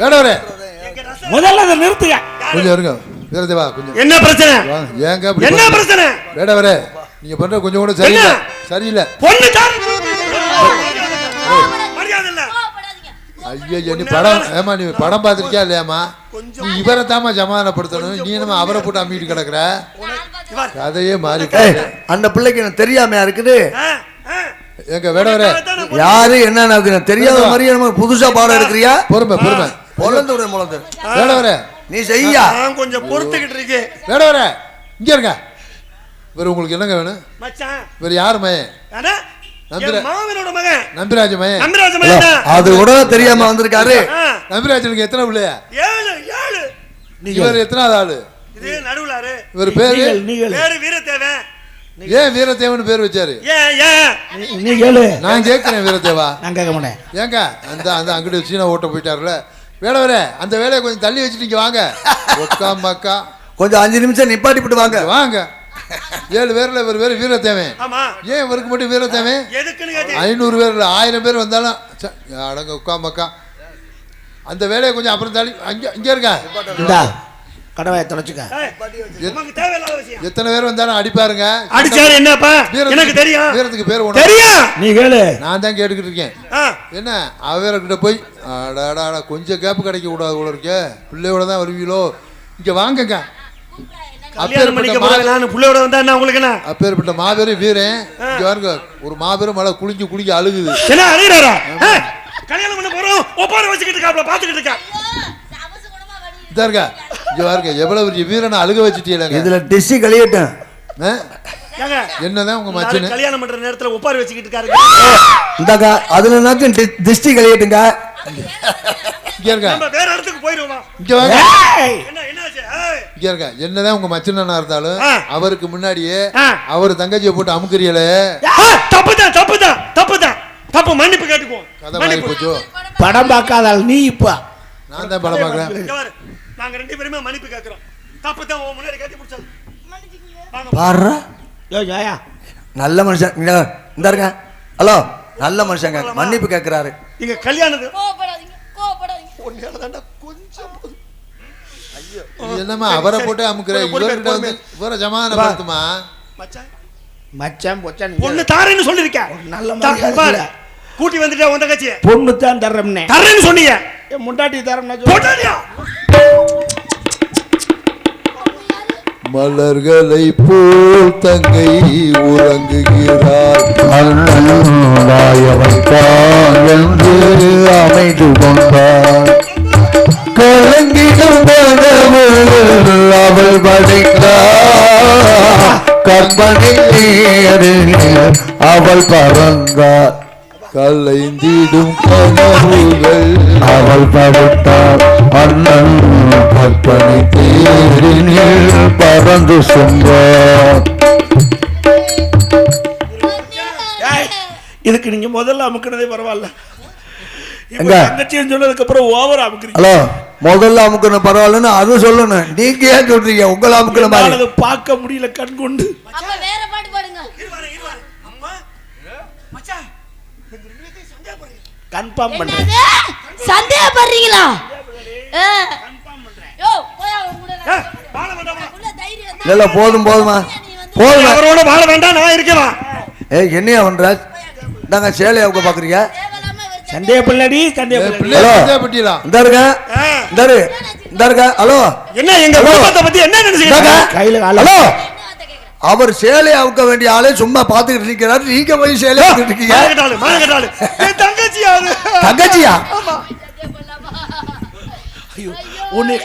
வேடவரே. முதல்ல அதை நிறுத்துங்க. கொஞ்சம் இருங்க. வீரதேவா கொஞ்சம். என்ன பிரச்சனை. ஏங்க என்ன? பிரச்சனை? வேடவரே நீங்க பண்ற கொஞ்சம் கூட சரியில்லை? சரியில்லை. பொண்ணு தான் மரியாதை இல்ல ஐயோ நீ படம் ஏமா நீ படம் பார்த்திருக்கியா இல்லையாம்மா? நீ இவரை தாமா சமாதானப்படுத்தணும். நீ நம்ம அவரை போட்டு அம்மிட்டு கிடக்குற? கதையே மாறி. அந்த பிள்ளைக்கு எனக்கு தெரியாமையா இருக்குது. எங்க வேடவரே. யாரு என்ன எனக்கு தெரியாத நம்ம புதுசா பாடம் எடுக்கிறியா? பொறுமை பொறுமை. பொழந்து விட முழந்து வேடவரே நீ செய்யா. நான் கொஞ்சம் பொறுத்துக்கிட்டு இருக்கேன். வேடவரே இங்க இருங்க. இவர் உங்களுக்கு என்னங்க வேணும்? மச்சான். இவர் யார் என் மாமனோட மகன். நம்பிராஜ மகன். அது கூட தெரியாம வந்திருக்காரு. நம்பிராஜனுக்கு எத்தனை பிள்ளையா? ஏழு ஏழு. இவர் எத்தனாவது ஆளு? இது நடுவுலாரு. இவர் பேரு? பேரு வீரத்தேவன். ஏன் வீரதேவன் பேர் வச்சாரு? நான் கேட்கிறேன் வீரதேவா நான் கேட்க மாட்டேன். ஏங்க அந்த அந்த அங்கிட்டு சீனா ஓட்ட போயிட்டாருல வேடவரே அந்த வேலையை கொஞ்சம் தள்ளி வச்சுட்டு இங்க வாங்க. ஒக்கா மக்கா. கொஞ்சம் அஞ்சு நிமிஷம் நிப்பாட்டி வாங்க. வாங்க. ஏழு பேர்ல இவர் பேர் வீரத்தேவன் ஆமா. ஏன் இவருக்கு மட்டும் வீரத்தேவன் எதுக்குன்னு கேட்டேன் ஐநூறு பேர் இல்லை ஆயிரம் பேர் வந்தாலும் அடங்க உட்கா மக்கா. அந்த வேலையை கொஞ்சம் அப்புறம் தள்ளி அங்க இங்க இருக்க கடவாயை தொலைச்சுக்க. ஏய், உனக்கு தேவையில்லாத விஷயம். எத்தனை பேர் வந்தாலும் அடிப்பாருங்க. அடிச்சாரு என்னப்பா? எனக்கு தெரியும். வீரத்துக்கு பேர் உனக்கு தெரியும். நீ கேளு. நான் தான் கேட்டுக்கிட்டு இருக்கேன். என்ன? அவர்கிட்ட போய் அடாடா கொஞ்சம் கேப் கிடைக்க கூடாது போல இருக்கே. பிள்ளையோட தான் வருவீங்களோ இங்க வாங்கங்க. அப்பேற்பட்ட மாபெரும் வீரன். ஒரு மாபெரும் மழை குளிஞ்சு குளிஞ்சு அழுகுது. என்ன அழுகிறாரா? ஆ, கல்யாணம் பண்ண போறோம். ஒப்பார வச்சுக்கிட்டு இருக்காப்ல பாத்துக்கிட்டு இருக்கா. இருக்க இங்க பாருங்க. எவ்வளவு பெரிய வீரனை அழுக வச்சுட்டீங்களங்க இதுல டிஷ்ஷு கழியட்டும்? ஏங்க என்னதான் உங்க மச்சனு? கல்யாணம் பண்ற நேரத்துல ஒப்பாரி வச்சுக்கிட்டு இருக்காரு. இந்தாக்கா அதுல நாச்சும் கழியட்டுங்க இங்க இருக்க நம்ம வேற இடத்துக்கு போயிருவோம்? இங்க வாங்க. ஏய், என்ன என்னாச்சு? ஏய், இங்க இருக்க என்னதான் உங்க மச்சனா இருந்தாலும். அவருக்கு முன்னாடியே. அவர் தங்கச்சியை போட்டு அமுக்குறீங்களே? ஆ, தப்புதான் தப்புதான் தப்புதான். தப்பு மன்னிப்பு கேட்டுக்குவோம். கதை மாறி போச்சோ? படம் பார்க்காதால் நீ இப்ப. நான் தான் படம் பார்க்கறேன். இங்க பாரு, நாங்க ரெண்டு பேருமே மன்னிப்பு கேட்கிறோம் தப்பு தான் உன் முன்னாடி கட்டி பிடிச்சது. பாடுறா? யோ ஜாயா. நல்ல மனுஷன். இங்க இந்த இருங்க. ஹலோ நல்ல மனுஷங்க மன்னிப்பு கேட்கிறாரு இங்க கல்யாணத்து கோவப்படாதீங்க கொஞ்சம் என்னம்மா அவரை போட்டு அமுக்குற? பொறுமை, இவர்கிட்ட வந்து இவரை சமாதானப்படுத்துமா மச்சான். மச்சான் பொச்சான் கேளு. தாரேன்னு சொல்லிருக்க நல்ல கூட்டி வந்துட்டா உன் தங்கச்சி. பொண்ணு தான் தர்றோம்னே தரேன்னு சொன்னீங்க முண்டாட்டி தரம்னா மலர்களை போல் தங்கை உறங்குகிறார் என்று அமைந்து கொண்டார் கலங்கிடும் அவள் படித்தார் கற்பனை அவள் பறந்தார் கலைந்திடும் கனவுகள். அவள் படித்தார் அண்ணன். கற்பனை தேரினில் பறந்து சென்றார் ஏய், இதுக்கு நீங்க முதல்ல அமுக்கினதே பரவாயில்ல. எங்க? தங்கச்சின்னு சொன்னதுக்கு அப்புறம் ஓவர் அமுக்குறீங்க. ஹலோ முதல்ல அமுக்கணும் பரவாயில்லன்னு அது சொல்லணும். நீங்க ஏன் சொல்றீங்க? உங்களை அமுக்கிற மாதிரி. பார்க்க முடியல கண் கொண்டு அப்ப வேற பாட்டு பாடுங்க இருவாரு இருவாரு அம்மா மச்சான் இந்த ரெண்டு பேத்தையும் சந்தேகப்படுறீங்க. கன்ஃபார்ம் பண்றேன் என்னது சந்தேகப்படுறீங்களா ஆ. யோ போயா உன் கூட ஏ, நான் வாழ வேண்டாமா? உள்ள தைரியம் இல்ல இல்ல போதும் போதுமா போதுமா அவரோட வாழ வேண்டாம் நான் இருக்கேன் ஏய் என்னையா பண்ற? இந்தாங்க சேலையா உங்க பாக்குறீங்க. சந்தேக பிள்ளடி சந்தேக பிள்ளடி இந்த இருங்க. இந்த இரு. இந்த இருங்க. ஹலோ. என்ன எங்க. குடும்பத்தை பத்தி என்ன இந்தாங்க. கையில கால ஹலோ. அவர் சேலையை அவுக்க வேண்டிய ஆளே சும்மா பாத்துக்கிட்டு நிக்கிறாரு நீங்க போய் சேலையை இருக்கீங்க. தங்கச்சியா? ஐயோ உன்னை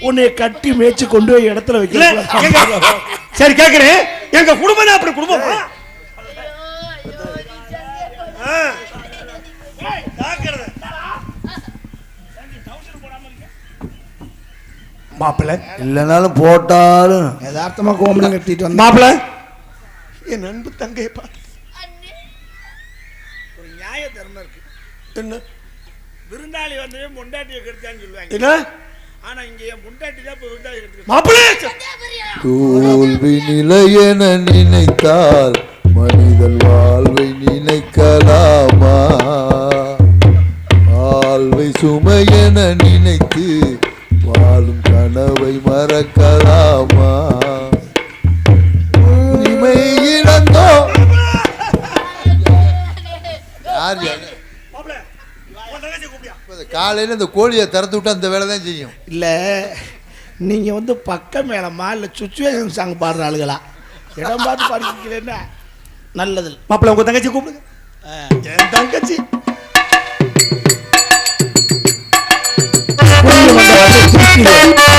உன்னை கட்டி மேய்ச்சி கொண்டு போய் இடத்துல இல்ல எங்க வைக்க சரி கேக்குறேன். எங்க குடும்பம் அப்படி குடும்பம் ஆ. ஜாக்கிரதை. மாப்பிள்ள இல்லைனாலும் போட்டாலும் யதார்த்தமா கோமலம் கட்டிட்டு வந்தா மாப்பிள. என் அன்பு தங்கையை பார்த்து. அண்ணே. ஒரு நியாய தர்மம் இருக்கு. என்ன? விருந்தாளி வந்தவே முண்டாட்டியை கெடுத்தான்னு சொல்லுவாங்க. என்ன? ஆனா இங்க என் முண்டாட்டி தான் இப்ப விருந்தாளி கெடுத்து மாப்பிள! தோல்வி நிலையென நினைத்தால் மனிதன் வாழ்வை நினைக்கலாமா? வாழ்வை சுமை உண்மையென நினைத்து கனவை மறக்கலாமா உரிமை இழந்தோ? யார் காலையில இந்த கோழியை திறந்து விட்டு அந்த வேலை தான் செய்யும். இல்லை நீங்கள் வந்து பக்க மேளமா இல்லை சுச்சுவேஷன் சாங் பாடுற ஆளுகளா? இடம் பார்த்து பாடிக்கிறேன்னா நல்லது மாப்பிள உங்க தங்கச்சி கூப்பிடுங்க. என் தங்கச்சி. புரிய வந்த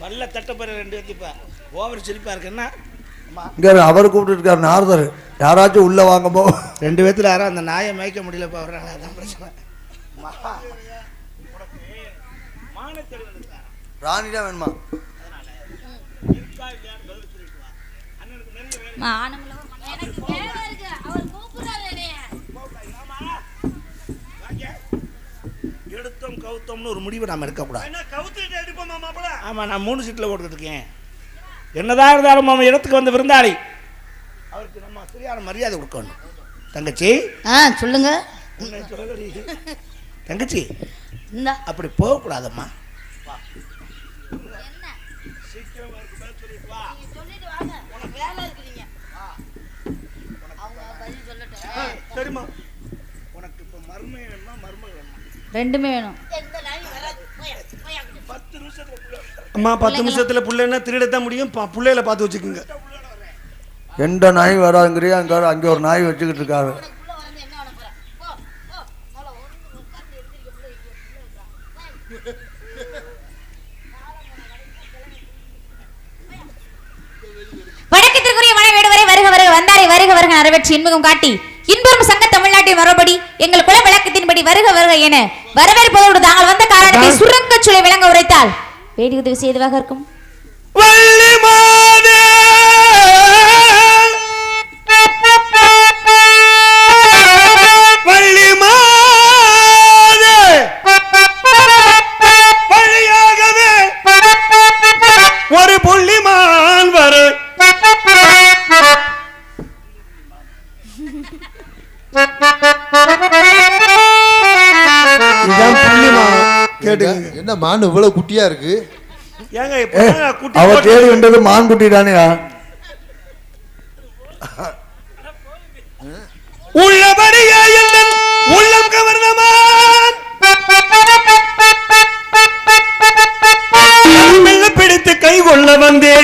வல்ல தட்டப்பற ரெண்டு பேத்துப்பா ஓவர் சிரிப்பா இருக்குன்னா அம்மா. இங்க அவர் கூப்பிட்டு இருக்காரு நாரதர். யாராச்சும் உள்ள வாங்கப்போ ரெண்டு பேத்துல யாரும் அந்த நாயை மேய்க்க முடியலப்பா அவரால் அதான் பிரச்சனை? ராணி தான் வேணுமா? இருக்கா இல்லையான்னு பதில் சொல்லிட்டு வா. அண்ணனுக்கு நெருங்க வேணும். மானமில்ல. எனக்கு வேலை இருக்கு அவர் கூப்பிடுறாரு என்னைய வாங்க. எடுத்தோம் கவுத்தோம்னு ஒரு முடிவு நாம எடுக்கக்கூடாது. என்ன கவுத்துட்டு எடுப்போமா மாப்பிள ஆமா நான் மூணு சீட்டில் ஓட்டுக்கிட்டு இருக்கேன் என்னதான் இருந்தாலும் நம்ம இடத்துக்கு வந்த விருந்தாளி. அவருக்கு நம்ம சரியான மரியாதை கொடுக்கணும். தங்கச்சி? ஆ சொல்லுங்க. தங்கச்சி இந்தா. அப்படி போகக்கூடாதம்மா. என்ன? புள்ள வந்துரும். அம்மா பத்து நிமிஷத்துல புள்ளைன்னா திருடத்தான் முடியும்? பா- புள்ளையில பார்த்து வச்சுக்கோங்க. எந்த நாய் வராதுங்கிறியா அங்க அங்கே ஒரு நாய் வச்சுக்கிட்டு இருக்காரு. இருக்கா வணக்கத்திற்குரிய மனைவேடு வரை வருக வருக வந்தாரை வருக வருக நிறைவேற்றி இன்முகம் காட்டி இன்புறும் சங்க தமிழ்நாட்டின் மறுபடி எங்கள் குல விளக்கத்தின்படி வருக வருக என வரவேற்பதோடு தாங்கள் வந்த காரணத்தை சுரங்க சுழை விளங்க உரைத்தால் வேடி உதவி செய்தவாக இருக்கும். மான் இவ்வளவு குட்டியா இருக்கு? ஏங்க இப்ப குட்டி அவ தேடி வந்தது மான்குட்டி தானேயா உள்ளபடியே எண்ணம் உள்ளம் கவர்ந்தமான் பிடித்து கை கொள்ள வந்தே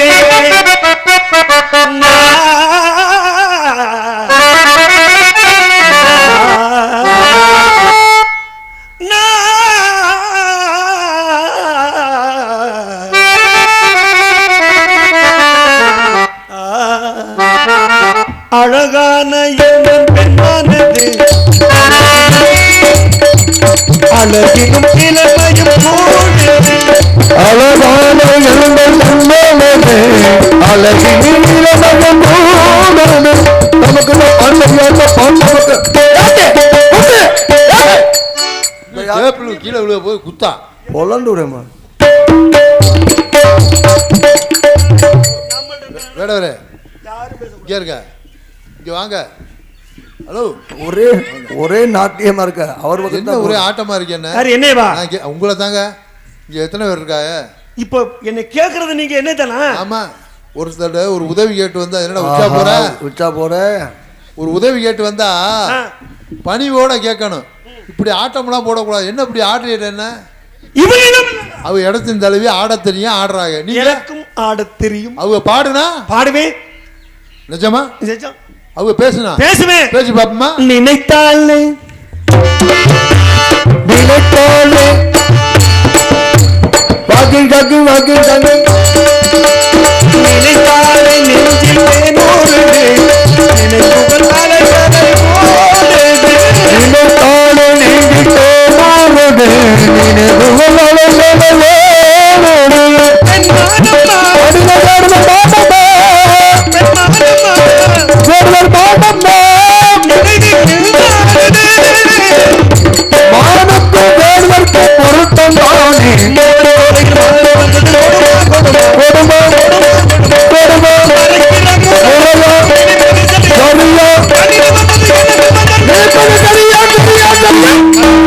அழகிலும் இளமையும் கூடுது அழகான எங்கள் உண்மையானது. அழகின் இளமகம் போனது நமக்கு பாட்டு கேப்பிள் கீழே விழுக போய் குத்தா. பொலண்டுறேம்மா வேடவரே இங்கே இருக்க. இங்கே வாங்க. ஹலோ ஒரே ஒரே நாட்டியமா இருக்க. அவர் என்ன ஒரே ஆட்டமா இருக்கு என்ன? யார் கே- உங்களை தாங்க. இங்க எத்தனை பேர் இருக்காங்க? இப்போ என்னை கேக்குறது நீங்க என்ன தானா? ஆமா. ஒருத்தர் ஒரு உதவி கேட்டு வந்தா என்னடா உச்சா போற? உச்சா போற? ஒரு உதவி கேட்டு வந்தா பணிவோட கேட்கணும். இப்படி ஆட்டம்லாம் போடக்கூடாது. என்ன இப்படி ஆடுறீங்க என்ன? அவ இடத்தின் தலைவி ஆட தெரியும் ஆடுறாங்க. நீங்க? எனக்கும் ஆடத் தெரியும். அவங்க பாடுனா? பாடுவேன். நிஜமா? நிஜம். அவங்க பேசுனா பேசுவேன் பேசி பாப்போமா நினைத்தால் நினைத்தாலே வாக்கி காக்கி வாக்கி காக்கி நினைத்தாலே நெஞ்சில் தேனோடுது நினைப்புகள் அலைகளை ஓடுது நினைத்தாலே நெஞ்சிட்டே மாறுது நினைவுகள்